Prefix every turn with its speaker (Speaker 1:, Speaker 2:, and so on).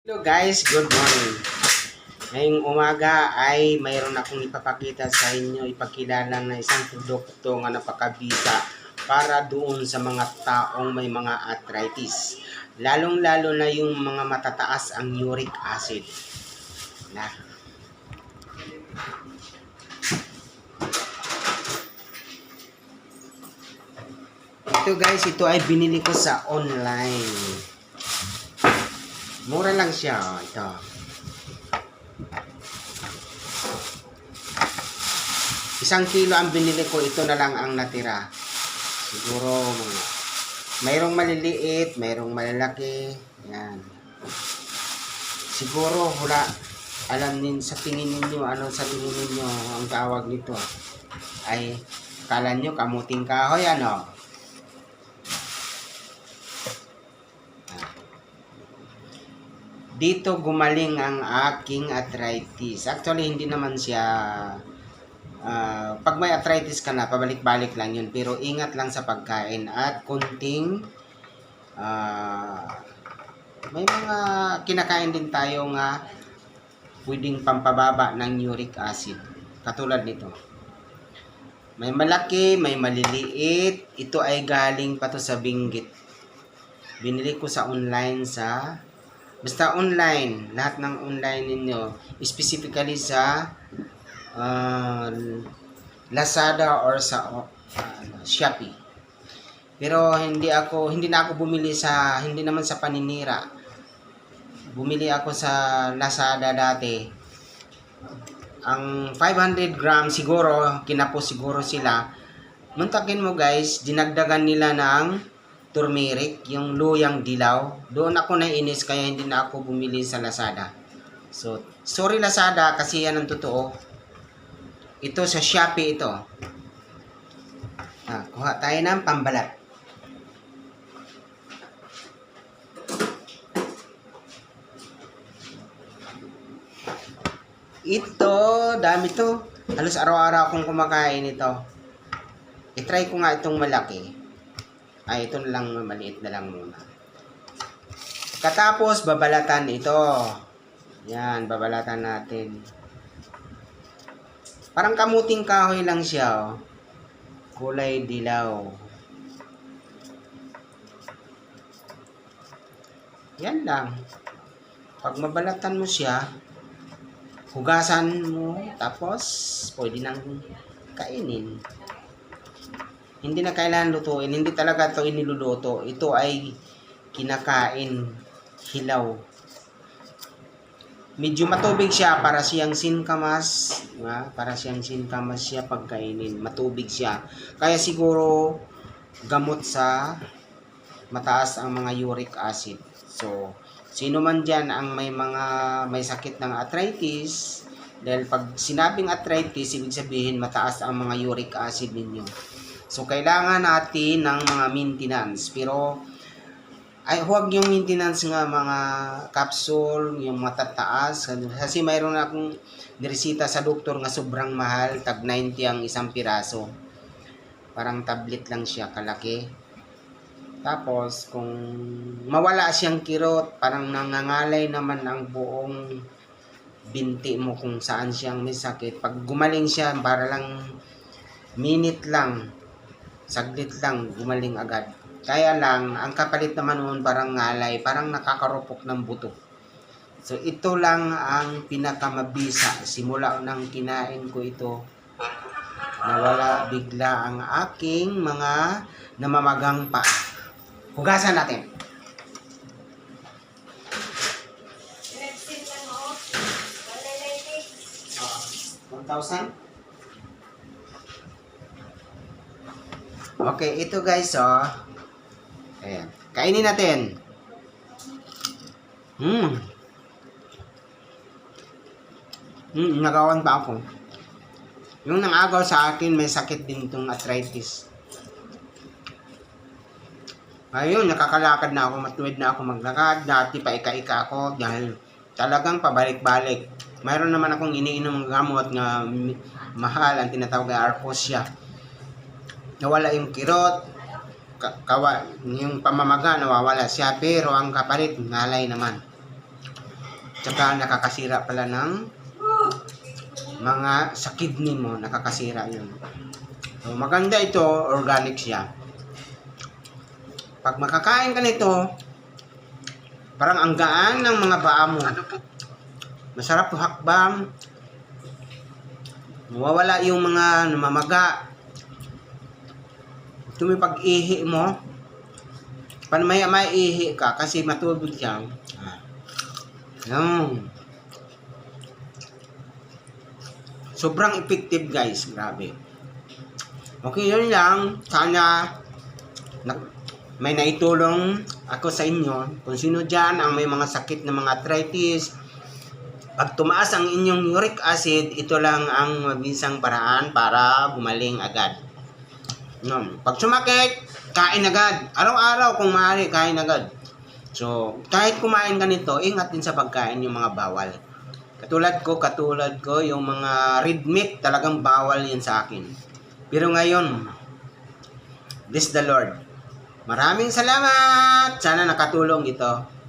Speaker 1: Hello guys, good morning. Ngayong umaga ay mayroon akong ipapakita sa inyo, ipakilala na isang produkto nga napakabisa para doon sa mga taong may mga arthritis. Lalong-lalo na yung mga matataas ang uric acid. Na. Ito guys, ito ay binili ko sa online. Mura lang siya. Ito. Isang kilo ang binili ko. Ito na lang ang natira. Siguro mayroong maliliit, mayroong malalaki. Yan. Siguro hula alam din sa tingin ninyo ano sa tingin ninyo ang tawag nito ay kala nyo kamuting kahoy ano dito gumaling ang aking arthritis. Actually, hindi naman siya... ah, pag may arthritis ka na, pabalik-balik lang yun. Pero ingat lang sa pagkain at kunting... ah, may mga kinakain din tayo nga pwedeng pampababa ng uric acid. Katulad nito. May malaki, may maliliit. Ito ay galing pa to sa Binggit. Binili ko sa online sa Basta online, lahat ng online ninyo, specifically sa uh, Lazada or sa uh, Shopee. Pero hindi ako hindi na ako bumili sa hindi naman sa paninira. Bumili ako sa Lazada dati. Ang 500 gram siguro, kinapos siguro sila. Muntakin mo guys, dinagdagan nila ng turmeric, yung luyang dilaw. Doon ako nainis kaya hindi na ako bumili sa Lazada. So, sorry Lazada kasi yan ang totoo. Ito sa Shopee ito. Ah, kuha tayo ng pambalat. Ito, dami to. Halos araw-araw akong kumakain ito. I-try ko nga itong malaki. Ay, ito lang, maliit na lang muna. Katapos, babalatan ito. Yan, babalatan natin. Parang kamuting kahoy lang siya, oh. Kulay dilaw. Yan lang. Pag mabalatan mo siya, hugasan mo, tapos, pwede nang kainin. Hindi na kailangan lutuin. Hindi talaga ito iniluluto. Ito ay kinakain hilaw. Medyo matubig siya para siyang sinkamas. Diba? Para siyang sinkamas siya pagkainin. Matubig siya. Kaya siguro gamot sa mataas ang mga uric acid. So, sino man dyan ang may mga may sakit ng arthritis, dahil pag sinabing arthritis, ibig sabihin mataas ang mga uric acid ninyo. So, kailangan natin ng mga maintenance. Pero, ay huwag yung maintenance nga mga capsule, yung matataas. Kasi mayroon akong niresita sa doktor nga sobrang mahal, tag 90 ang isang piraso. Parang tablet lang siya, kalaki. Tapos, kung mawala siyang kirot, parang nangangalay naman ang buong binti mo kung saan siyang may sakit. Pag gumaling siya, para lang minute lang, saglit lang, gumaling agad. Kaya lang, ang kapalit naman noon parang ngalay, parang nakakarupok ng buto. So, ito lang ang pinakamabisa. Simula nang kinain ko ito, nawala bigla ang aking mga namamagang pa. Hugasan natin. Uh, 1,000? Okay, ito guys, oh. Ayan. Kainin natin. Hmm. Hmm, nagawan pa ako. Yung nangagaw sa akin, may sakit din itong arthritis. Ayun, nakakalakad na ako, matuwid na ako maglakad. Dati pa ika-ika ako dahil talagang pabalik-balik. Mayroon naman akong iniinom gamot na mahal, ang tinatawag na Arcosia nawala yung kirot, ka, kawa, yung pamamaga nawawala siya, pero ang kapalit, ngalay naman. Tsaka nakakasira pala ng mga sa kidney mo, nakakasira yun. So, maganda ito, organic siya. Pag makakain ka nito, parang ang gaan ng mga paa mo.
Speaker 2: Ano?
Speaker 1: Masarap hakbang. Mawawala yung mga namamaga. Ito may pag-ihi mo. Paano may may ihi ka kasi matubig siya. Ah. Sobrang effective guys. Grabe. Okay, yun lang. Sana na, may naitulong ako sa inyo. Kung sino dyan ang may mga sakit na mga arthritis, pag tumaas ang inyong uric acid, ito lang ang mabisang paraan para gumaling agad. Yun. Pag sumakit, kain agad. Araw-araw kung maaari, kain agad. So, kahit kumain ka nito, ingat din sa pagkain yung mga bawal. Katulad ko, katulad ko, yung mga red meat, talagang bawal yan sa akin. Pero ngayon, bless the Lord. Maraming salamat! Sana nakatulong ito.